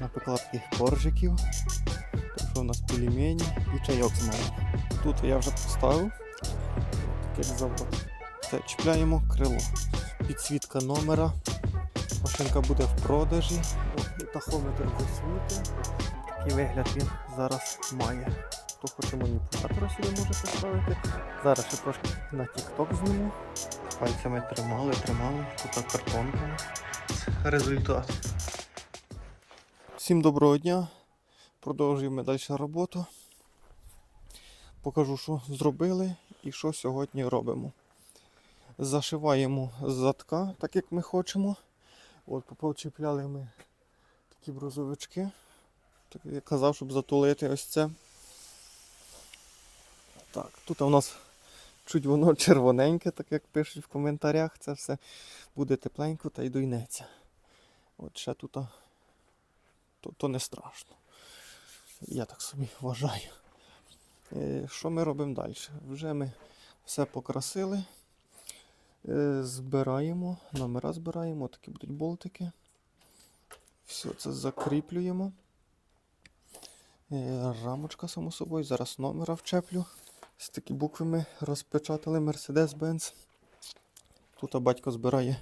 Напекла таких коржиків. Що у нас пельмені і чайок з малим. Тут я вже поставив. Таке як завод. Це чіпляємо крило. Підсвітка номера. Машинка буде в продажі. І тахометр засвітить. Такий вигляд він зараз має. Хто хоче маніпулятора сюди може поставити. Зараз ще трошки на TikTok зніму. Пальцями тримали, тримали. Тут картонка. Результат. Всім доброго дня. Продовжуємо далі роботу. Покажу, що зробили і що сьогодні робимо. Зашиваємо з задка, так як ми хочемо. От, повчіпляли ми такі брузовички. Так я казав, щоб затулити ось це. Так, тут у нас чуть воно червоненьке, так як пишуть в коментарях. Це все буде тепленько та й дойнеться. От ще тут то, то не страшно. Я так собі вважаю. Е, Що ми робимо далі? Вже ми все покрасили. Е, Збираємо, номера збираємо, такі будуть болтики. Все це закріплюємо. Е, Рамочка, само собою, зараз номера вчеплю. З такі букви ми розпечатали Mercedes-Benz. Тут батько збирає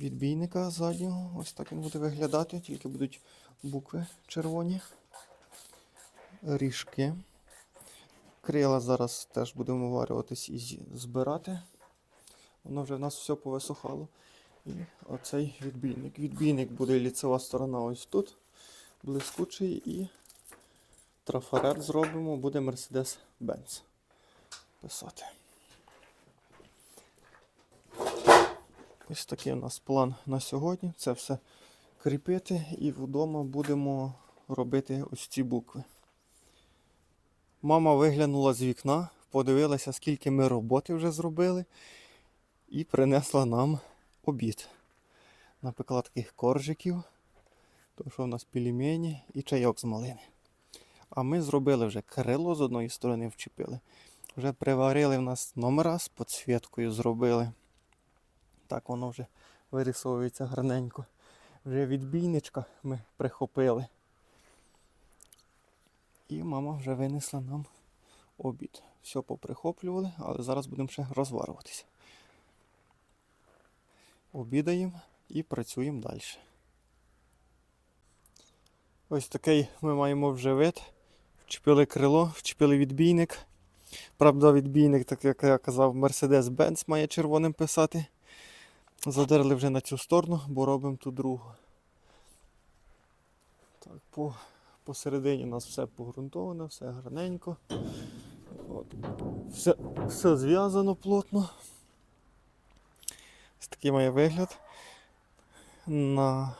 відбійника заднього. Ось так він буде виглядати, тільки будуть букви червоні. Ріжки. Крила зараз теж будемо варюватись і збирати. Воно вже в нас все повисохало. І оцей відбійник. Відбійник буде ліцева сторона ось тут. Блискучий і трафарет зробимо, буде Mercedes-Benz писати. Ось такий у нас план на сьогодні. Це все кріпити і вдома будемо робити ось ці букви. Мама виглянула з вікна, подивилася, скільки ми роботи вже зробили, і принесла нам обід. Напекла таких коржиків, то що в нас пельмені і чайок з малини. А ми зробили вже крило з одної сторони вчепили. Вже приварили в нас номера з підсвіткою зробили. Так воно вже вирисовується гарненько. Вже відбійничка ми прихопили. І мама вже винесла нам обід. Все поприхоплювали, але зараз будемо ще розварюватися. Обідаємо і працюємо далі. Ось такий ми маємо вже вид. Вчепили крило, вчепили відбійник. Правда, відбійник, так як я казав, Mercedes-Benz має червоним писати. Задерли вже на цю сторону, бо робимо ту другу. Так, по, посередині у нас все погрунтовано, все гарненько. От. Все, все зв'язано плотно. Ось такий має вигляд. На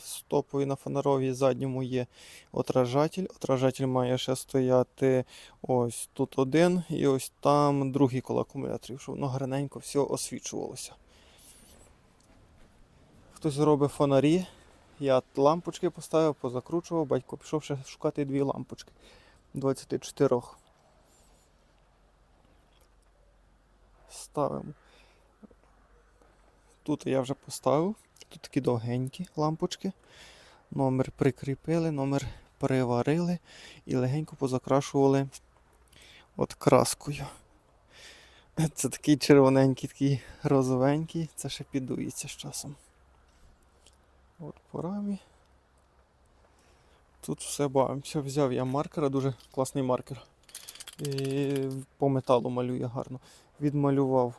стоповій на фонаровій задньому є отражатель. Отражатель має ще стояти ось тут один і ось там другий коло акумуляторів, щоб воно гарненько все освічувалося. Хтось робить фонарі. Я лампочки поставив, позакручував, батько пішов ще шукати дві лампочки 24. Ставимо. Тут я вже поставив. Тут такі довгенькі лампочки. Номер прикріпили, номер приварили і легенько позакрашували от краскою. Це такий червоненький, такий розовенький, це ще підується з часом. От по рамі. Тут все бавимося. Взяв я маркера, дуже класний маркер. І по металу малює гарно. Відмалював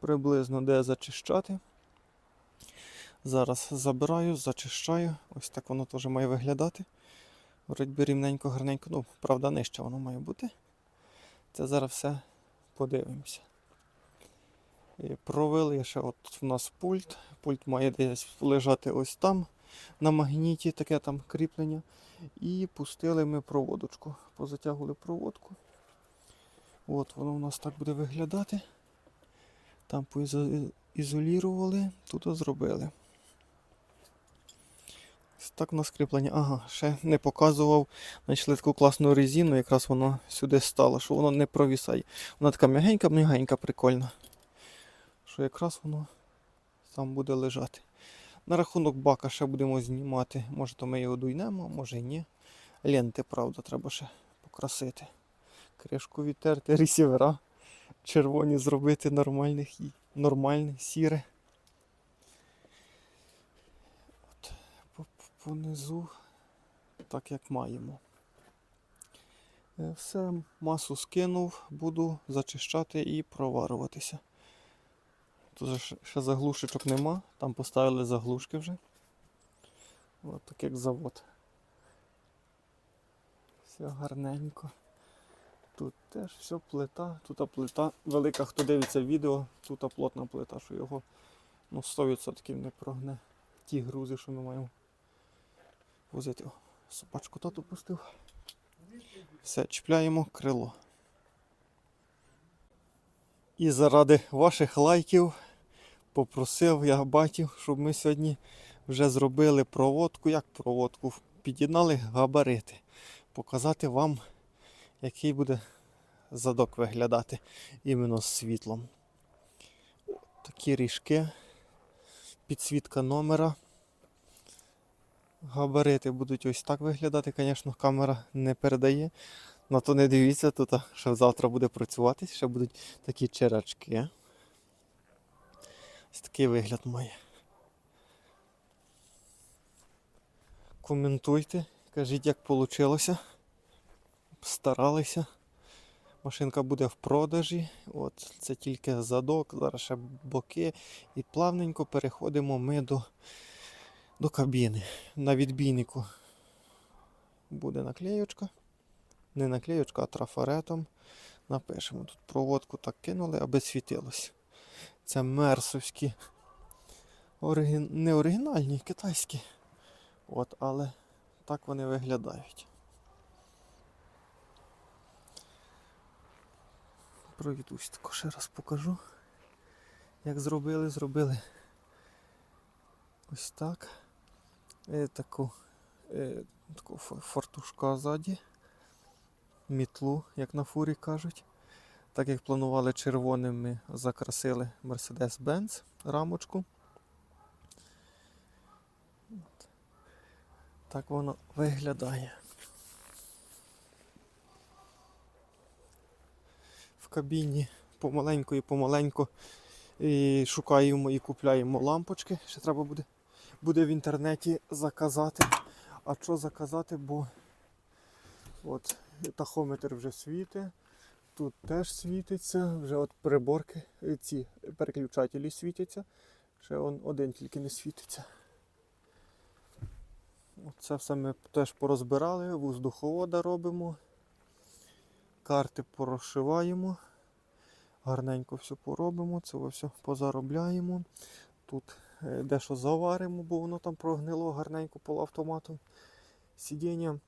приблизно де зачищати. Зараз забираю, зачищаю. Ось так воно теж має виглядати. Вроді рівненько, гарненько. Ну, правда, нижче воно має бути. Це зараз все подивимося. І провели ще от у нас пульт. Пульт має десь лежати ось там на магніті, таке там кріплення. І пустили ми проводочку. Позатягували проводку. От воно у нас так буде виглядати. Там поізолірували, тут зробили. Так у нас кріплення. Ага, ще не показував. Знайшли таку класну резину, якраз воно сюди стало, що воно не провісає. Вона така м'ягенька, м'ягенька, прикольна. Що якраз воно там буде лежати. На рахунок бака ще будемо знімати. Може то ми його дуйнемо, може і ні. Ленти, правда, треба ще покрасити. Кришку відтерти, ресівера. Червоні зробити нормальних нормальне, сіре. От, по- по- понизу, так як маємо. Е, Все, масу скинув, буду зачищати і проварюватися. Тут ще- заглушечок нема, там поставили заглушки вже. От так як завод. Все гарненько. Тут теж все плита, тут плита велика, хто дивиться відео, тут плотна плита, що його ну, 100% не прогне. Ті грузи, що ми маємо возити. О, собачку тату пустив. Все, чіпляємо крило. І заради ваших лайків попросив я батьків, щоб ми сьогодні вже зробили проводку. Як проводку? Під'єднали габарити. Показати вам, який буде задок виглядати іменно з світлом. Такі ріжки, підсвітка номера. Габарити будуть ось так виглядати. Звісно, камера не передає. На то не дивіться, тут ще завтра буде працювати, ще будуть такі черачки. Ось такий вигляд має. Коментуйте, кажіть, як вийшло. Старалися. Машинка буде в продажі. От, це тільки задок, зараз ще боки. І плавненько переходимо ми до, до кабіни. На відбійнику буде наклеючка. Не наклеючка, а трафаретом. Напишемо. Тут проводку так кинули, аби світилось. Це мерсовські. Оригін... Не оригінальні, китайські. От, але так вони виглядають. Пройдусь тако ще раз покажу. Як зробили, зробили ось так. Е, таку, е, таку фо- фортушка ззаді. Мітлу, як на фурі кажуть. Так як планували червоним, ми закрасили Mercedes-Benz рамочку. Так воно виглядає. В кабіні помаленьку і помаленьку і шукаємо і купляємо лампочки. Ще треба буде, буде в інтернеті заказати. А що заказати, бо от тахометр вже світить. Тут теж світиться, вже от приборки, е, ці переключателі світяться. Ще он один тільки не світиться. Це все ми теж порозбирали, воздуховода робимо. Карти порозшиваємо. Гарненько все поробимо, це все позаробляємо. Тут е, дещо заваримо, бо воно там прогнило гарненько полуавтоматом. Сидіння.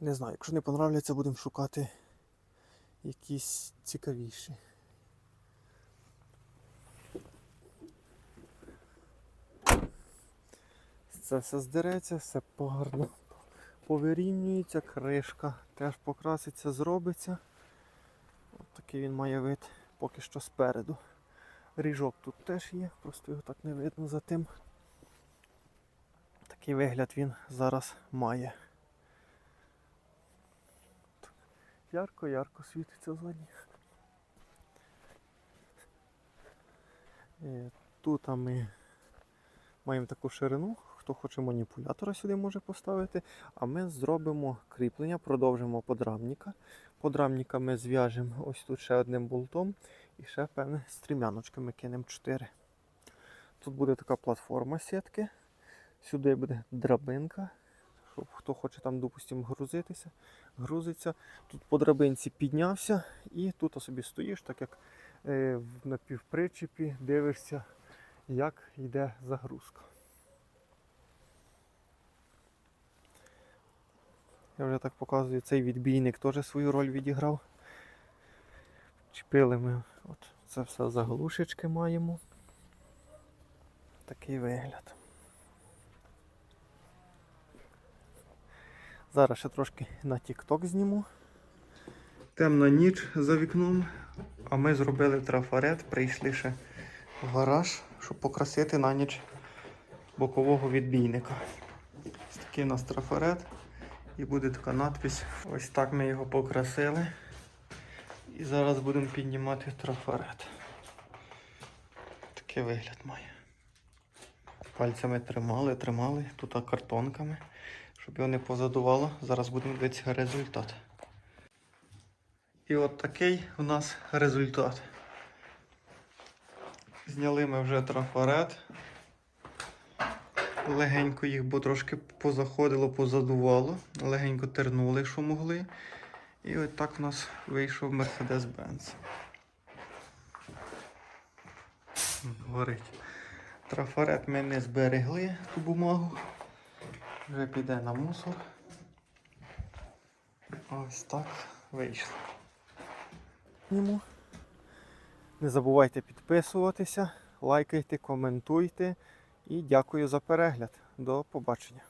Не знаю, якщо не понравляться, будемо шукати якісь цікавіші. Це все здереться, все погарно повирівнюється, кришка теж покраситься, зробиться. От такий він має вид поки що спереду. Ріжок тут теж є, просто його так не видно за тим. Такий вигляд він зараз має. Ярко-ярко світиться ззаді. Е, Тут ми маємо таку ширину. Хто хоче маніпулятора сюди може поставити. А ми зробимо кріплення, продовжимо подрамника. Подрамника ми зв'яжемо ось тут ще одним болтом і ще певне стрімяночками кинемо 4. Тут буде така платформа сітки. Сюди буде драбинка. Хто хоче там, допустимо, грузитися, грузиться. Тут по драбинці піднявся і тут собі стоїш, так як е, на півпричепі дивишся, як йде загрузка. Я вже так показую, цей відбійник теж свою роль відіграв. Чіпили ми от це все заглушечки маємо. Такий вигляд. Зараз ще трошки на TikTok зніму. Темна ніч за вікном, а ми зробили трафарет, прийшли ще в гараж, щоб покрасити на ніч бокового відбійника. Ось такий у нас трафарет. І буде така надпись. Ось так ми його покрасили. І зараз будемо піднімати трафарет. Такий вигляд має. Пальцями тримали, тримали, тут картонками, щоб його не позадувало. Зараз будемо дивитися результат. І от такий у нас результат. Зняли ми вже трафарет. Легенько їх, бо трошки позаходило, позадувало. Легенько тернули, що могли. І от так у нас вийшов Mercedes-Benz. Горить. Трафарет ми не зберегли ту бумагу. Вже піде на мусор. Ось так вийшло. Не забувайте підписуватися, лайкайте, коментуйте і дякую за перегляд. До побачення.